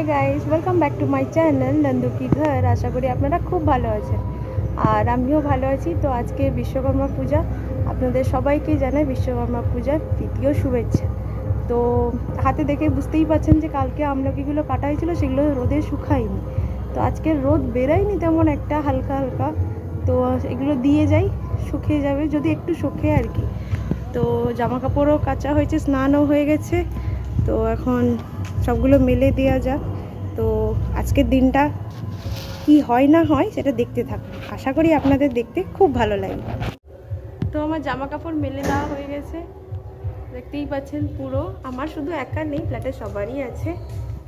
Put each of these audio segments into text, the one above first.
Hi guys welcome back to my channel Nandu কি ঘর আশা করি আপনারা খুব ভালো আছেন। আর আমিও ভালো আছি। তো আজকে বিশ্বকর্মা পূজা। আপনাদের সবাইকে জানাই বিশ্বকর্মা পূজার তৃতীয় শুভেচ্ছা। তো হাতে দেখে বুঝতেই পারছেন যে কালকে আমলকিগুলো কাটা হয়েছিল, সেগুলো রোদে শুকায়নি। তো আজকে রোদ বেরায়নি তেমন একটা, হালকা হালকা। তো এগুলো দিয়ে যাই, শুকিয়ে যাবে, যদি একটু শুকে আর কি। তো জামা কাপড়ও কাচা হয়েছে, স্নানও হয়ে গেছে। তো এখন সবগুলো মেলে দেওয়া যাক। তো আজকের দিনটা কি হয় না হয় সেটা দেখতে থাকুন আশা করি আপনাদের দেখতে খুব ভালো লাগবে। তো আমার জামা কাপড় মেলে দেওয়া হয়ে গেছে। দেখতেই পাচ্ছেন পুরো। আমার শুধু একা নেই, ফ্ল্যাটে সবারই আছে।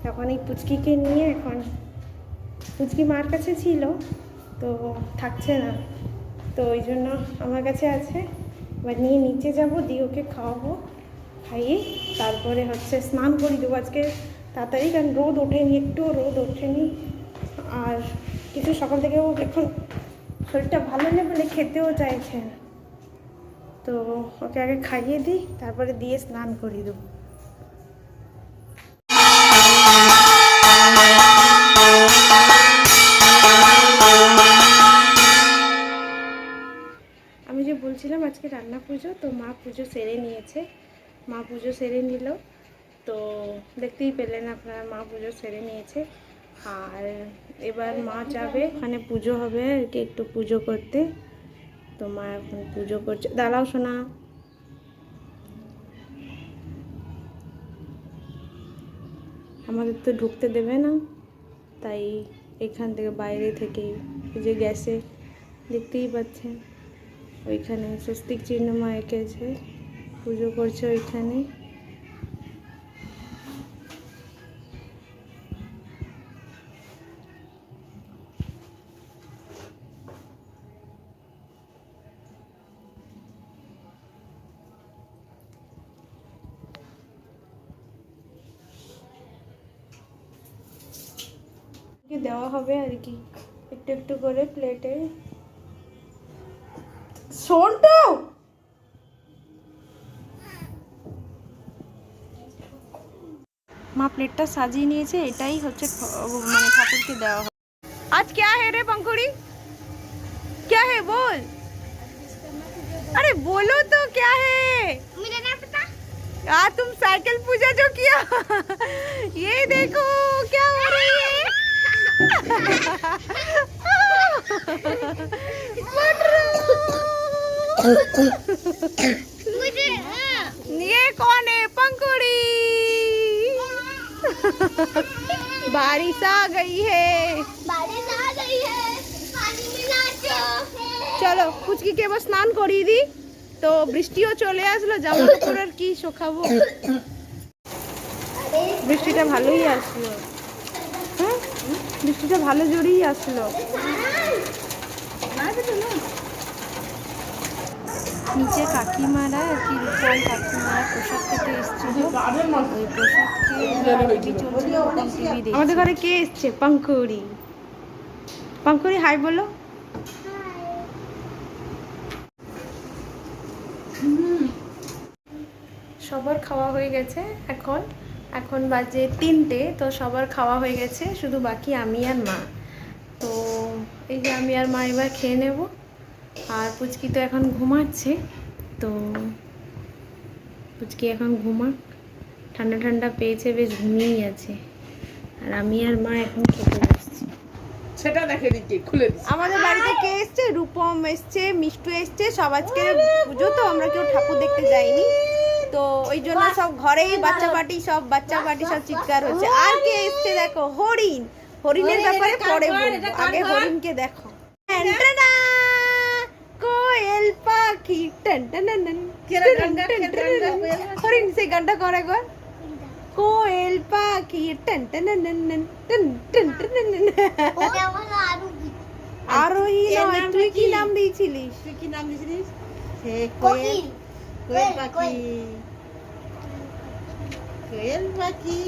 এখন এই পুচকিকে নিয়ে এখন পুচকি মার কাছে ছিল, তো থাকছে না। তো ওই জন্য আমার কাছে আছে। এবার নিয়ে নিচে যাব, দিয়ে ওকে খাওয়াবো। খাইয়ে তারপরে হচ্ছে স্নান করি দেবো আজকে তাড়াতাড়ি, কারণ রোদ ওঠেনি একটু রোদ ওঠেনি। আর কিছু সকাল থেকেও এখন শরীরটা ভালো নেই বলে খেতেও চাইছেন তো ওকে আগে খাইয়ে দিই, তারপরে দিয়ে স্নান করিয়ে দেবো। আমি যে বলছিলাম আজকে রান্না পুজো, তো মা পুজো সেরে নিয়েছে। মা পুজো সেরে নিল। তো দেখতেই পেলেন আপনারা, মা পুজো সেরে নিয়েছে। আর এবার মা যাবে, ওখানে পুজো হবে আর কি, একটু পুজো করতে। তো মা এখন পুজো করছে। দাঁড়াও শোনা আমাদের তো ঢুকতে দেবে না, তাই এখান থেকে বাইরে থেকে যে গ্যাসে দেখতেই পাচ্ছেন। ওইখানে স্বস্তিক চিহ্ন মা এঁকেছে। পুজো করছে ওইখানে কি দেওয়া হবে আর কি? একটু একটু করে প্লেটে শোন তো! মা প্লেটটা সাজিয়ে নিয়েছে এটাই হচ্ছে খ- মানে ঠাকুরকে দেওয়া হবে আজ क्या है रे पंखुड़ी क्या है बोल अरे बोलो तो क्या है मुझे नहीं पता आ तुम साइकिल पूजा जो किया ये देखो क्या हो रही है मुझे हाँ, ये कौन है पंखुड़ी बारिश आ गई है बारिश आ गई है पानी में नाचो চলো কুচকিকে এবার স্নান করিয়ে দিই তো বৃষ্টিও চলে আসলো জামা কাপড় আর কি শোকাবো বৃষ্টিটা ভালোই আসলো হ্যাঁ বৃষ্টিটা ভালো জোরেই আসলো নিচে কাকিমারা আর কি রূপম কাকিমারা প্রসাদ খেতে এসেছিল। ওই প্রসাদ খেয়ে আমাদের ঘরে কে এসছে? পঙ্কুরি। পঙ্কুরি হাই বলো। সবার খাওয়া হয়ে গেছে এখন। এখন বাজে তিনটে তো সবার খাওয়া হয়ে গেছে শুধু বাকি আমি আর মা। তো এই যে আমি আর মা এবার খেয়ে নেব। আর পুচকি তো এখন ঘুমাচ্ছে তো পুচকি এখন ঘুমাক। ঠান্ডা ঠান্ডা পেয়েছে বেশ ঘুমিয়েই আছে। আর আমি আর মা এখন খেতে বসছি। সেটা দেখে দিচ্ছি খুলে দিচ্ছি আমাদের বাড়িতে কে এসছে? রূপম এসছে মিষ্টু এসছে সব আজকে পুজো তো আমরা কেউ ঠাকুর দেখতে যাইনি। তো ওই জন্য সব ঘরেই বাচ্চা পার্টি সব বাচ্চা পার্টি সব চিৎকার হচ্ছে। আর কে এসছে দেখো? হরিণ। হরিণের ব্যাপারে পরে বলব। আগে হরিণকে দেখো। ট্যান্টানা, কোয়েল পাখি ট্যান্টানানান, ট্যান্টানানান। হরিণ সেই গানটা করে একবার কোয়েল পাখি ট্যান্টানানান, ট্যান, ট্যান্টানানান। ওটা হলো আরও আরোহী নয় তুই কি নাম দিয়েছিলিস তুই কি নাম দিয়েছিলিস সে কোয়েল কোয়েল, পাখি কোয়েল। পাখি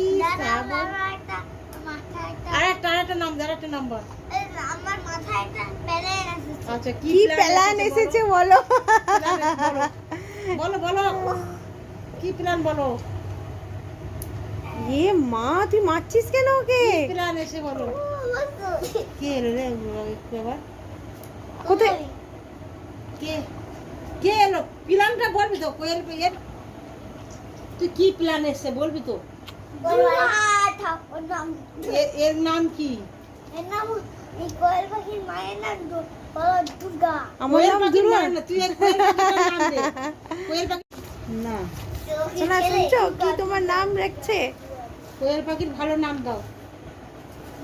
আর একটা আর একটা নাম আর একটা নাম্বার আমার মাথায় একটা প্যালেন এসেছে। আচ্ছা কি প্ল্যান এসেছে বলো? বলো? বলো। বলো কি প্ল্যান বলো? এ মা তুই মারছিস কেন ওকে? প্ল্যান এসে বলো? কে এলো রে একটু আবার কোথায়? কে? কে এলো? প্ল্যানটা বলবি তো কোয়েল এর তুই কি প্ল্যান এসে বলবি তো? এর এর নাম কি? আমার নাম দুর্গা তুই না। শোনা শুনছো? কি তোমার নাম রাখছে? কোয়েল পাখির ভালো নাম দাও।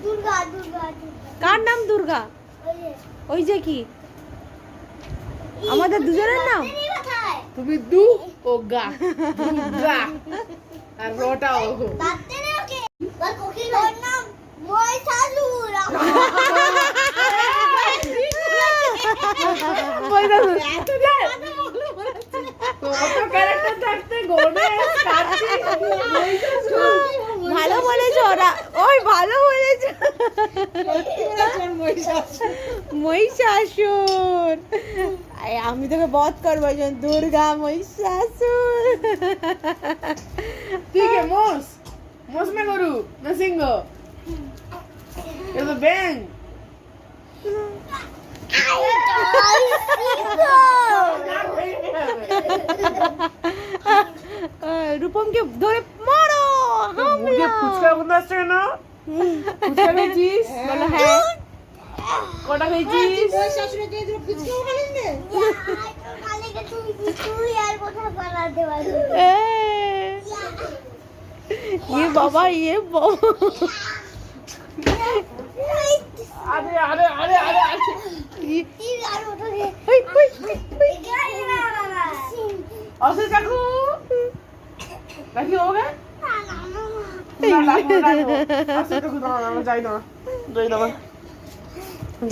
দুর্গা দুর্গা দুর্গা। কার নাম দুর্গা? ওই যে, কি? আমাদের দুজনের নাম? তুমি দু ও গা। দুর্গা। আর রটা ও বাঁধতে ভালো বলেছ ওরা ওই ভালো বলেছ মহিষাসুর। আমি তোকে বধ করব ওই জন্য দুর্গা মহিষাসুর ঠিক আছে মোস মোস না গরু না সিংহ তো ব্যাং আহ, রূপমকে ধরে মারো মুখে ফুচকা বন্ধ আসছে কেন? ফুচকা খেয়েছিস? বলো হ্যাঁ। কটা খেয়েছিস? ইয়ে বাবা ইয়ে বাবা।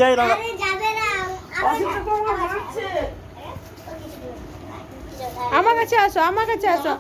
যাই না। আমার কাছে আসো আমার কাছে আসো।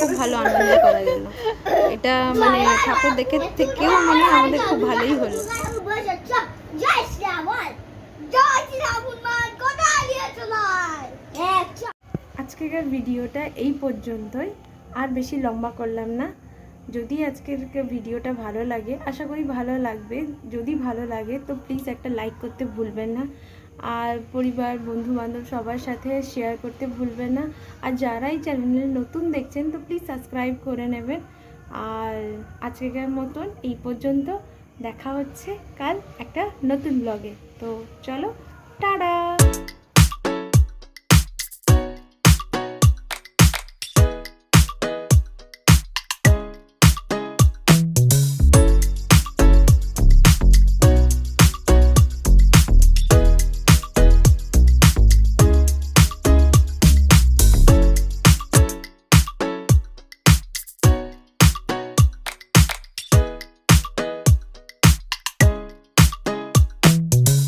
খুব ভালো আনন্দ করা গেল। এটা মানে ঠাকুর দেখে থেকেও মানে আমাদের খুব ভালোই হলো। আজকের ভিডিওটা এই পর্যন্তই। আর বেশি লম্বা করলাম না। যদি আজকের ভিডিওটা ভালো লাগে, আশা করি ভালো লাগবে। যদি ভালো লাগে, তো প্লিজ একটা লাইক করতে ভুলবেন না। আর পরিবার বন্ধু বান্ধব সবার সাথে শেয়ার করতে ভুলবেন না। আর যারাই চ্যানেলে নতুন দেখছেন, তো প্লিজ সাবস্ক্রাইব করে নেবেন। আর আজকের মতন এই পর্যন্ত। দেখা হচ্ছে কাল একটা নতুন ব্লগে তো চলো, টাটা!